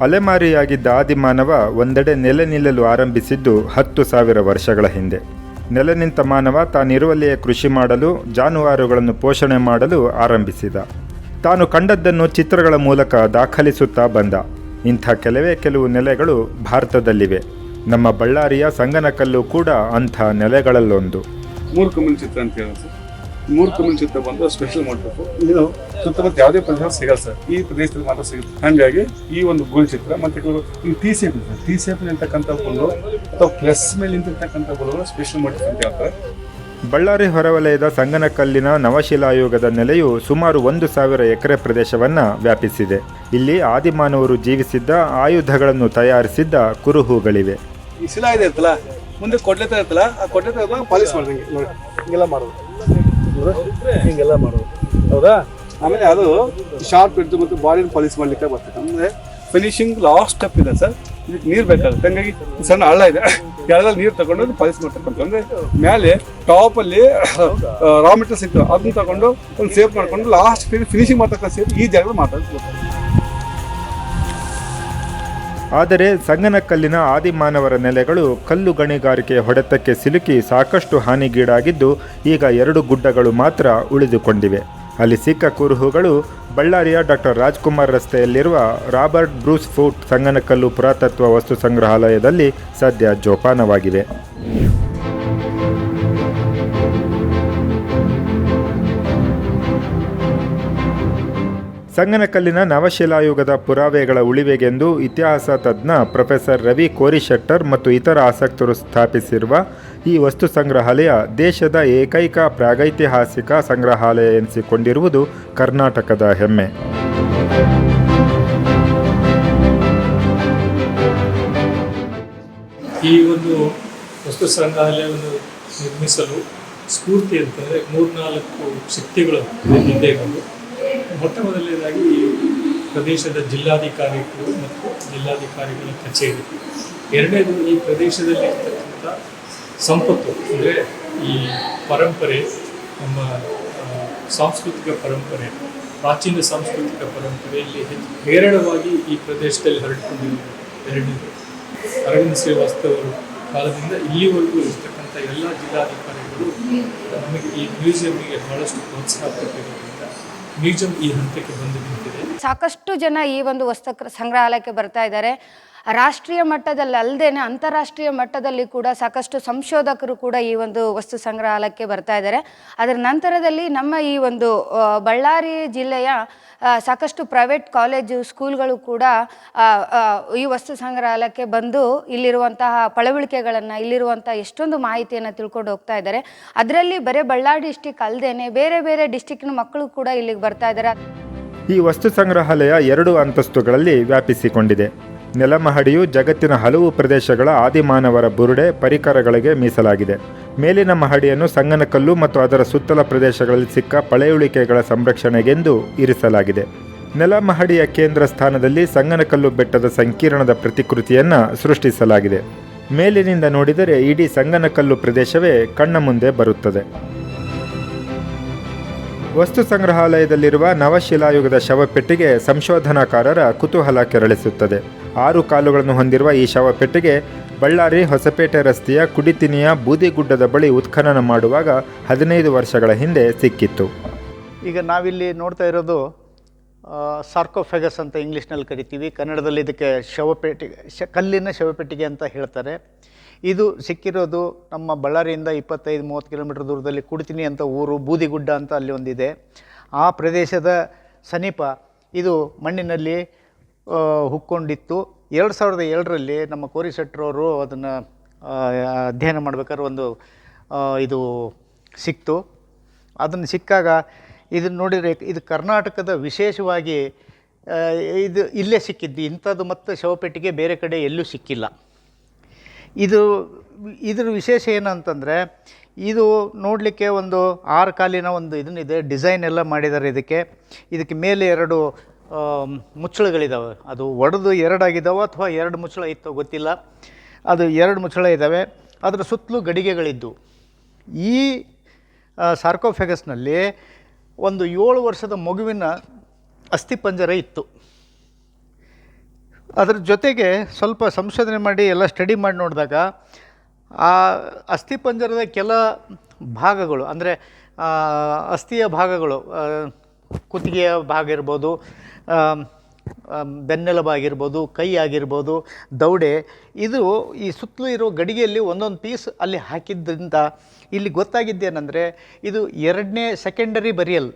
ಅಲೆಮಾರಿಯಾಗಿದ್ದ ಆದಿಮಾನವ ಒಂದೆಡೆ ನೆಲೆ ನಿಲ್ಲಲು ಆರಂಭಿಸಿದ್ದು ಹತ್ತು ಸಾವಿರ ವರ್ಷಗಳ ಹಿಂದೆ. ನೆಲೆ ನಿಂತ ಮಾನವ ತಾನಿರುವಲ್ಲಿಯೇ ಕೃಷಿ ಮಾಡಲು, ಜಾನುವಾರುಗಳನ್ನು ಪೋಷಣೆ ಮಾಡಲು ಆರಂಭಿಸಿದ. ತಾನು ಕಂಡದ್ದನ್ನು ಚಿತ್ರಗಳ ಮೂಲಕ ದಾಖಲಿಸುತ್ತಾ ಬಂದ. ಇಂಥ ಕೆಲವೇ ಕೆಲವು ನೆಲೆಗಳು ಭಾರತದಲ್ಲಿವೆ. ನಮ್ಮ ಬಳ್ಳಾರಿಯ ಸಂಗನಕಲ್ಲು ಕೂಡ ಅಂಥ ನೆಲೆಗಳಲ್ಲೊಂದು. ಮೂರು ಚಿತ್ರ ಅಂತ ಹೇಳಿ ಮೂರು ತಿಂಗಳ ಚಿತ್ರ ಬಂದು ಸ್ಪೆಷಲ್ ಮಾಡಬೇಕು. ಇದು ಸುತ್ತಮುತ್ತ ಯಾವುದೇ ಪ್ರದೇಶ ಸಿಗಲ್ಲ ಸರ್. ಈ ಪ್ರದೇಶದಲ್ಲಿ ಮಾತ್ರ ಸಿಗುತ್ತೆ. ಹಾಗಾಗಿ ಈ ಒಂದು ಗೋಲ್ ಚಿತ್ರ ಮತ್ತೆ ಕೆಲವರು ಈ T C F T shape ನಿಂತಕ್ಕಂಥ ಒಂದು ಅಥವಾ ಪ್ಲಸ್ ಮೇಲೆ ನಿಂತಿರ್ತಕ್ಕಂಥ ಗೋಲ್ಗಳು ಸ್ಪೆಷಲ್ ಮೋಟಿವ್ ಅಂತ ಹೇಳ್ತಾರೆ. ಬಳ್ಳಾರಿ ಹೊರವಲಯದ ಸಂಗನಕಲ್ಲಿನ ನವಶಿಲಾಯುಗದ ನೆಲೆಯು ಸುಮಾರು ಒಂದು ಸಾವಿರ ಎಕರೆ ಪ್ರದೇಶವನ್ನು ವ್ಯಾಪಿಸಿದೆ. ಇಲ್ಲಿ ಆದಿಮಾನವರು ಜೀವಿಸಿದ್ದ ಆಯುಧಗಳನ್ನು ತಯಾರಿಸಿದ್ದ ಕುರುಹುಗಳಿವೆ. ಈ ಶಿಲಾ ಇದೆ ಇರ್ತಲ್ಲ ಮುಂದೆ ಕೊಡ್ಲೆ ಇರ್ತಲ್ಲ ಆ ಕೊಡ್ಲೆ ಪಾಲಿಸ್ ಮಾಡ್ದಂಗೆ. ನೋಡಿ ಹಿಂಗೆಲ್ಲ ಮಾಡೋದು. ನೋಡು, ಹಿಂಗೆಲ್ಲ ಮಾಡೋದು. ಹೌದಾ? ಆಮೇಲೆ ಅದು ಶಾರ್ಪ್ ಇದ್ದು ಮತ್ತು ಬಾಡಿನ ಪಾಲಿಶ್ ಮಾಡ್ಲಿಕ್ಕೆ ಬರ್ತದೆ ಅಂದ್ರೆ ಫಿನಿಶಿಂಗ್ ಲಾಸ್ಟ್ ಸ್ಟೆಪ್ ಇದೆ ಸರ್. ಇದಕ್ಕೆ ನೀರು ಬೇಕಾಗುತ್ತೆ. ಹಂಗಾಗಿ ಸಣ್ಣ ಹಳ್ಳ ಇದೆ. ಕೆಳದಲ್ಲಿ ನೀರು ತಗೊಂಡು ಪಾಲಿಸ್ ಮಾಡ್ತಕ್ಕಂಥ ಅಂದ್ರೆ ಮೇಲೆ ಟಾಪಲ್ಲಿ ಅಲ್ಲಿ ರಾ ಮೆಟೀರಿಯಲ್ ಸಿಗ್ತದೆ ಅದನ್ನ ತಗೊಂಡು ಒಂದು ಸೇಫ್ ಮಾಡಿಕೊಂಡು ಲಾಸ್ಟ್ ಫಿನಿಶಿಂಗ್ ಮಾಡ್ತಕ್ಕಂಥ ಸೇಫ್ ಈ ಜಾಗದಲ್ಲಿ ಮಾತಾಡ್ತಾರೆ ಆದರೆ ಸಂಗನಕಲ್ಲಿನ ಆದಿಮಾನವರ ನೆಲೆಗಳು ಕಲ್ಲು ಗಣಿಗಾರಿಕೆಯ ಹೊಡೆತಕ್ಕೆ ಸಿಲುಕಿ ಸಾಕಷ್ಟು ಹಾನಿಗೀಡಾಗಿದ್ದು ಈಗ ಎರಡು ಗುಡ್ಡಗಳು ಮಾತ್ರ ಉಳಿದುಕೊಂಡಿವೆ. ಅಲ್ಲಿ ಸಿಕ್ಕ ಕುರುಹುಗಳು ಬಳ್ಳಾರಿಯ ಡಾಕ್ಟರ್ ರಾಜ್ಕುಮಾರ್ ರಸ್ತೆಯಲ್ಲಿರುವ ರಾಬರ್ಟ್ ಬ್ರೂಸ್ ಫೋರ್ಟ್ ಸಂಗನಕಲ್ಲು ಪುರಾತತ್ವ ವಸ್ತು ಸಂಗ್ರಹಾಲಯದಲ್ಲಿ ಸದ್ಯ ಜೋಪಾನವಾಗಿವೆ. ಸಂಗನಕಲ್ಲಿನ ನವಶಿಲಾಯುಗದ ಪುರಾವೆಗಳ ಉಳಿವೆಗೆಂದು ಇತಿಹಾಸ ತಜ್ಞ ಪ್ರೊಫೆಸರ್ ರವಿ ಕೋರಿಶೆಟ್ಟರ್ ಮತ್ತು ಇತರ ಆಸಕ್ತರು ಸ್ಥಾಪಿಸಿರುವ ಈ ವಸ್ತು ಸಂಗ್ರಹಾಲಯ ದೇಶದ ಏಕೈಕ ಪ್ರಾಗೈತಿಹಾಸಿಕ ಸಂಗ್ರಹಾಲಯ ಎನಿಸಿಕೊಂಡಿರುವುದು ಕರ್ನಾಟಕದ ಹೆಮ್ಮೆ. ಈ ಒಂದು ವಸ್ತು ಸಂಗ್ರಹಾಲಯವನ್ನು ನಿರ್ಮಿಸಲು ಸ್ಫೂರ್ತಿ ಅಂತಂದರೆ ಮೂರ್ನಾಲ್ಕು ಶಕ್ತಿಗಳು ಹಿಂದೆ ಮೊಟ್ಟ ಮೊದಲನೇದಾಗಿ ಈ ಪ್ರದೇಶದ ಜಿಲ್ಲಾಧಿಕಾರಿಗಳು ಮತ್ತು ಜಿಲ್ಲಾಧಿಕಾರಿಗಳ ಕಚೇರಿ. ಎರಡನೇದು ಈ ಪ್ರದೇಶದಲ್ಲಿ ಇರ್ತಕ್ಕಂಥ ಸಂಪತ್ತು, ಅಂದರೆ ಈ ಪರಂಪರೆ, ನಮ್ಮ ಸಾಂಸ್ಕೃತಿಕ ಪರಂಪರೆ, ಪ್ರಾಚೀನ ಸಾಂಸ್ಕೃತಿಕ ಪರಂಪರೆ ಇಲ್ಲಿ ಹೆಚ್ಚು ಹೇರಳವಾಗಿ ಈ ಪ್ರದೇಶದಲ್ಲಿ ಹರಡಿಕೊಂಡಿರುವ ಎರಡನೇದು. ಅರವಿಂದ್ ಶ್ರೀವಾಸ್ತವರು ಕಾಲದಿಂದ ಇಲ್ಲಿವರೆಗೂ ಇರ್ತಕ್ಕಂಥ ಎಲ್ಲ ಜಿಲ್ಲಾಧಿಕಾರಿಗಳು ನಮಗೆ ಈ ಮ್ಯೂಸಿಯಂಗೆ ಬಹಳಷ್ಟು ಪ್ರೋತ್ಸಾಹ ಕೊಟ್ಟಿರೋದ್ರಿಂದ ಮ್ಯೂಸಿಯಂ ಈ ಹಂತಕ್ಕೆ ಬಂದು ನಿಂತಿದೆ. ಸಾಕಷ್ಟು ಜನ ಈ ಒಂದು ವಸ್ತು ಸಂಗ್ರಹಾಲಯಕ್ಕೆ ಬರ್ತಾ ಇದ್ದಾರೆ. ರಾಷ್ಟ್ರೀಯ ಮಟ್ಟದಲ್ಲಿ ಅಲ್ಲದೇನೆ ಅಂತಾರಾಷ್ಟ್ರೀಯ ಮಟ್ಟದಲ್ಲಿ ಕೂಡ ಸಾಕಷ್ಟು ಸಂಶೋಧಕರು ಕೂಡ ಈ ಒಂದು ವಸ್ತು ಸಂಗ್ರಹಾಲಯಕ್ಕೆ ಬರ್ತಾ ಇದ್ದಾರೆ. ಅದರ ನಂತರದಲ್ಲಿ ನಮ್ಮ ಈ ಒಂದು ಬಳ್ಳಾರಿ ಜಿಲ್ಲೆಯ ಸಾಕಷ್ಟು ಪ್ರೈವೇಟ್ ಕಾಲೇಜು ಸ್ಕೂಲ್ಗಳು ಕೂಡ ಈ ವಸ್ತು ಸಂಗ್ರಹಾಲಯಕ್ಕೆ ಬಂದು ಇಲ್ಲಿರುವಂತಹ ಪಳವಳಿಕೆಗಳನ್ನು ಇಲ್ಲಿರುವಂಥ ಎಷ್ಟೊಂದು ಮಾಹಿತಿಯನ್ನು ತಿಳ್ಕೊಂಡು ಹೋಗ್ತಾ ಇದ್ದಾರೆ. ಅದರಲ್ಲಿ ಬರೀ ಬಳ್ಳಾರಿ ಡಿಸ್ಟಿಕ್ ಅಲ್ಲದೇನೆ ಬೇರೆ ಬೇರೆ ಡಿಸ್ಟಿಕ್ನ ಮಕ್ಕಳು ಕೂಡ ಇಲ್ಲಿಗೆ ಬರ್ತಾ ಇದ್ದಾರೆ. ಈ ವಸ್ತು ಸಂಗ್ರಹಾಲಯ ಎರಡು ಅಂತಸ್ತುಗಳಲ್ಲಿ ವ್ಯಾಪಿಸಿಕೊಂಡಿದೆ. ನೆಲಮಹಡಿಯು ಜಗತ್ತಿನ ಹಲವು ಪ್ರದೇಶಗಳ ಆದಿಮಾನವರ ಬುರುಡೆ ಪರಿಕರಗಳಿಗೆ ಮೀಸಲಾಗಿದೆ. ಮೇಲಿನ ಮಹಡಿಯನ್ನು ಸಂಗನಕಲ್ಲು ಮತ್ತು ಅದರ ಸುತ್ತಲ ಪ್ರದೇಶಗಳಲ್ಲಿ ಸಿಕ್ಕ ಪಳೆಯುಳಿಕೆಗಳ ಸಂರಕ್ಷಣೆಗೆಂದು ಇರಿಸಲಾಗಿದೆ. ನೆಲಮಹಡಿಯ ಕೇಂದ್ರ ಸ್ಥಾನದಲ್ಲಿ ಸಂಗನಕಲ್ಲು ಬೆಟ್ಟದ ಸಂಕೀರ್ಣದ ಪ್ರತಿಕೃತಿಯನ್ನು ಸೃಷ್ಟಿಸಲಾಗಿದೆ. ಮೇಲಿನಿಂದ ನೋಡಿದರೆ ಇಡೀ ಸಂಗನಕಲ್ಲು ಪ್ರದೇಶವೇ ಕಣ್ಣ ಮುಂದೆ ಬರುತ್ತದೆ. ವಸ್ತು ಸಂಗ್ರಹಾಲಯದಲ್ಲಿರುವ ನವಶಿಲಾಯುಗದ ಶವಪೆಟ್ಟಿಗೆ ಸಂಶೋಧನಾಕಾರರ ಕುತೂಹಲ ಕೆರಳಿಸುತ್ತದೆ. ಆರು ಕಾಲುಗಳನ್ನು ಹೊಂದಿರುವ ಈ ಶವಪೆಟ್ಟಿಗೆ ಬಳ್ಳಾರಿ, ಹೊಸಪೇಟೆ ರಸ್ತೆಯ ಕುಡಿತಿನಿಯ ಬೂದಿಗುಡ್ಡದ ಬಳಿ ಉತ್ಖನನ ಮಾಡುವಾಗ ಹದಿನೈದು ವರ್ಷಗಳ ಹಿಂದೆ ಸಿಕ್ಕಿತ್ತು. ಈಗ ನಾವಿಲ್ಲಿ ನೋಡ್ತಾ ಇರೋದು ಸಾರ್ಕೋಫೆಗಸ್ ಅಂತ ಇಂಗ್ಲೀಷ್ನಲ್ಲಿ ಕರಿತೀವಿ. ಕನ್ನಡದಲ್ಲಿ ಇದಕ್ಕೆ ಶವಪೇಟಿಗೆ ಶ, ಕಲ್ಲಿನ ಶವಪೆಟ್ಟಿಗೆ ಅಂತ ಹೇಳ್ತಾರೆ. ಇದು ಸಿಕ್ಕಿರೋದು ನಮ್ಮ ಬಳ್ಳಾರಿಯಿಂದ ಇಪ್ಪತ್ತೈದು, ಮೂವತ್ತು ಕಿಲೋಮೀಟರ್ ದೂರದಲ್ಲಿ ಕುಡ್ತೀನಿ ಅಂತ ಊರು ಬೂದಿಗುಡ್ಡ ಅಂತ ಅಲ್ಲಿ ಒಂದಿದೆ. ಆ ಪ್ರದೇಶದ ಸಮೀಪ ಇದು ಮಣ್ಣಿನಲ್ಲಿ ಹುಕ್ಕೊಂಡಿತ್ತು. ಎರಡು ಸಾವಿರದ ಏಳರಲ್ಲಿ ನಮ್ಮ ಕೋರಿ ಶೆಟ್ರವರು ಅದನ್ನು ಅಧ್ಯಯನ ಮಾಡ್ಬೇಕಾದ್ರೆ ಒಂದು ಇದು ಸಿಕ್ತು. ಅದನ್ನು ಸಿಕ್ಕಾಗ ಇದನ್ನು ನೋಡಿದರೆ ಇದು ಕರ್ನಾಟಕದ ವಿಶೇಷವಾಗಿ ಇದು ಇಲ್ಲೇ ಸಿಕ್ಕಿದ್ದು. ಇಂಥದ್ದು ಮತ್ತು ಶವಪೆಟ್ಟಿಗೆ ಬೇರೆ ಕಡೆ ಎಲ್ಲೂ ಸಿಕ್ಕಿಲ್ಲ. ಇದು, ಇದ್ರ ವಿಶೇಷ ಏನಂತಂದರೆ, ಇದು ನೋಡಲಿಕ್ಕೆ ಒಂದು ಆರು ಕಾಲಿನ ಒಂದು ಇದನ್ನಿದೆ, ಡಿಸೈನ್ ಎಲ್ಲ ಮಾಡಿದ್ದಾರೆ ಇದಕ್ಕೆ. ಇದಕ್ಕೆ ಮೇಲೆ ಎರಡು ಮುಚ್ಚಳಗಳಿದ್ದಾವೆ ಅದು ಒಡೆದು ಎರಡಾಗಿದ್ದಾವೆ ಅಥವಾ ಎರಡು ಮುಚ್ಚಳ ಇತ್ತೋ ಗೊತ್ತಿಲ್ಲ. ಅದು ಎರಡು ಮುಚ್ಚಳ ಇದ್ದಾವೆ ಅದರ ಸುತ್ತಲೂ ಗಡಿಗೆಗಳಿದ್ದು. ಈ ಸಾರ್ಕೋಫೆಗಸ್ನಲ್ಲಿ ಒಂದು ಏಳು ವರ್ಷದ ಮಗುವಿನ ಅಸ್ಥಿಪಂಜರ ಇತ್ತು. ಅದರ ಜೊತೆಗೆ ಸ್ವಲ್ಪ ಸಂಶೋಧನೆ ಮಾಡಿ ಎಲ್ಲ ಸ್ಟಡಿ ಮಾಡಿ ನೋಡಿದಾಗ, ಆ ಅಸ್ಥಿಪಂಜರದ ಕೆಲ ಭಾಗಗಳು, ಅಂದರೆ ಅಸ್ಥಿಯ ಭಾಗಗಳು ಕುತ್ತಿಗೆಯ ಭಾಗ ಇರ್ಬೋದು ಬೆನ್ನೆಲುಬಾಗಿರ್ಬೋದು ಕೈ ಆಗಿರ್ಬೋದು, ದೌಡೆ, ಇದು ಈ ಸುತ್ತಲೂ ಇರೋ ಗಡಿಗೆಯಲ್ಲಿ ಒಂದೊಂದು ಪೀಸ್ ಅಲ್ಲಿ ಹಾಕಿದ್ದರಿಂದ ಇಲ್ಲಿ ಗೊತ್ತಾಗಿದ್ದೇನೆಂದರೆ, ಇದು ಎರಡನೇ ಸೆಕೆಂಡರಿ ಬರಿಯಲ್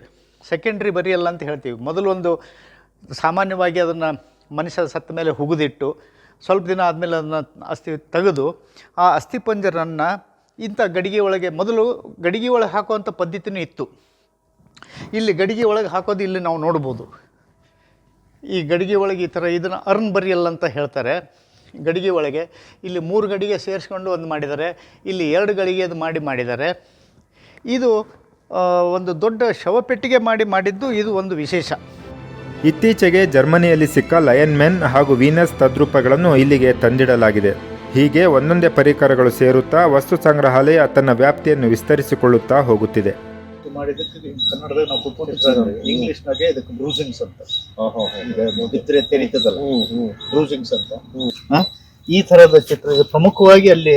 ಸೆಕೆಂಡ್ರಿ ಬರಿಯಲ್ ಅಂತ ಹೇಳ್ತೀವಿ. ಮೊದಲು ಒಂದು ಸಾಮಾನ್ಯವಾಗಿ ಅದನ್ನು ಮನುಷ್ಯ ಸತ್ತ ಮೇಲೆ ಹುಗಿದಿಟ್ಟು ಸ್ವಲ್ಪ ದಿನ ಆದಮೇಲೆ ಅದನ್ನು ಅಸ್ಥಿ ತೆಗೆದು ಆ ಅಸ್ಥಿಪಂಜರನ್ನು ಇಂಥ ಗಡಿಗೆ ಒಳಗೆ ಮೊದಲು ಗಡಿಗೆ ಒಳಗೆ ಹಾಕುವಂಥ ಪದ್ಧತಿನೂ ಇತ್ತು. ಇಲ್ಲಿ ಗಡಿಗೆ ಒಳಗೆ ಹಾಕೋದು ಇಲ್ಲಿ ನಾವು ನೋಡ್ಬೋದು. ಈ ಗಡಿಗೆ ಒಳಗೆ ಈ ಥರ ಇದನ್ನು ಅರ್ನ್ ಬರಿಯಲ್ಲ ಅಂತ ಹೇಳ್ತಾರೆ. ಗಡಿಗೆ ಒಳಗೆ ಇಲ್ಲಿ ಮೂರು ಗಡಿಗೆ ಸೇರಿಸ್ಕೊಂಡು ಒಂದು ಮಾಡಿದ್ದಾರೆ. ಇಲ್ಲಿ ಎರಡು ಗಡಿಗೆದು ಮಾಡಿ ಮಾಡಿದ್ದಾರೆ. ಇದು ಒಂದು ದೊಡ್ಡ ಶವಪೆಟ್ಟಿಗೆ ಮಾಡಿ ಮಾಡಿದ್ದು ಇದು ಒಂದು ವಿಶೇಷ. ಇತ್ತೀಚೆಗೆ ಜರ್ಮನಿಯಲ್ಲಿ ಸಿಕ್ಕ ಲಯನ್ ಮೆನ್ ಹಾಗೂ ವೀನಸ್ ತದ್ರೂಪಗಳನ್ನು ಇಲ್ಲಿಗೆ ತಂದಿಡಲಾಗಿದೆ. ಹೀಗೆ ಒಂದೊಂದೇ ಪರಿಕರಗಳು ಸೇರುತ್ತಾ ವಸ್ತು ಸಂಗ್ರಹಾಲಯ ತನ್ನ ವ್ಯಾಪ್ತಿಯನ್ನು ವಿಸ್ತರಿಸಿಕೊಳ್ಳುತ್ತಾ ಹೋಗುತ್ತಿದೆ. ಮಾಡಿದ್ದಕ್ಕೆ ಕನ್ನಡದಾಗ ನಾವು ಕುತ್ಕೊಂಡಿದ್ದಾರೆ ಇಂಗ್ಲೀಷ್ನಾಗೆ ಇದಕ್ಕೆ ಬ್ರೂಸಿಂಗ್ಸ್ ಅಂತ. ತೆರೀತದಲ್ಲ ಬ್ರೂಸಿಂಗ್ಸ್? ಈ ತರದ ಚಿತ್ರ ಇದು ಪ್ರಮುಖವಾಗಿ ಅಲ್ಲಿ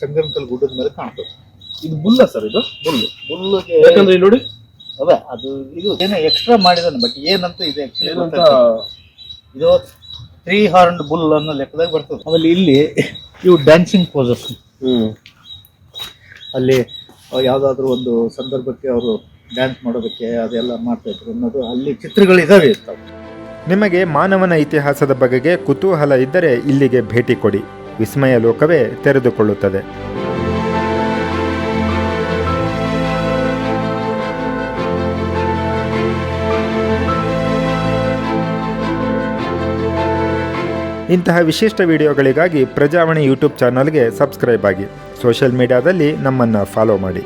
ಸಂಗಮಕಲ್ ಗುಡ್ಡದ ಮೇಲೆ ಕಾಣ್ತದೆ. ಇದು ಬುಲ್ಲ ಸರ್ ಇದು? ಬುಲ್ಲು. ಬುಲ್ಲಿಗೆ ಯಾಕಂದ್ರೆ ಇಲ್ಲಿ ನೋಡಿ ಅದೇ ಅದು ಇದು ಏನೋ ಎಕ್ಸ್ಟ್ರಾ ಮಾಡಿದಾನೆ ಬಟ್ ಏನಂತ ಇದು ಆಕ್ಚುಲಿ ಇದು ತ್ರೀ ಹಾರ್ನ್ ಬುಲ್ ಅನ್ನೋ ಲೆಕ್ಕದಾಗ ಬರ್ತದೆ. ಆಮೇಲೆ ಇಲ್ಲಿ ಇವು ಡ್ಯಾನ್ಸಿಂಗ್ ಪೋಸಸ್ ಹ್ಮ್. ಅಲ್ಲಿ ಯಾವುದಾದ್ರೂ ಒಂದು ಸಂದರ್ಭಕ್ಕೆ ಅವರು ಡ್ಯಾನ್ಸ್ ಮಾಡೋದಕ್ಕೆ ಅದೆಲ್ಲ ಮಾಡ್ತಾ ಇದ್ರು ಅನ್ನೋದು ಅಲ್ಲಿ ಚಿತ್ರಗಳಿದಾವೆ ಇರ್ತಾವೆ. ನಿಮಗೆ ಮಾನವನ ಇತಿಹಾಸದ ಬಗೆಗೆ ಕುತೂಹಲ ಇದ್ದರೆ ಇಲ್ಲಿಗೆ ಭೇಟಿ ಕೊಡಿ. ವಿಸ್ಮಯ ಲೋಕವೇ ತೆರೆದುಕೊಳ್ಳುತ್ತದೆ. ಇಂತಹ ವಿಶಿಷ್ಟ ವಿಡಿಯೋಗಳಿಗಾಗಿ ಪ್ರಜಾವಾಣಿ ಯೂಟ್ಯೂಬ್ ಚಾನಲ್ಗೆ ಸಬ್ಸ್ಕ್ರೈಬ್ ಆಗಿ ಸೋಷಿಯಲ್ ಮೀಡಿಯಾದಲ್ಲಿ ನಮ್ಮನ್ನು ಫಾಲೋ ಮಾಡಿ.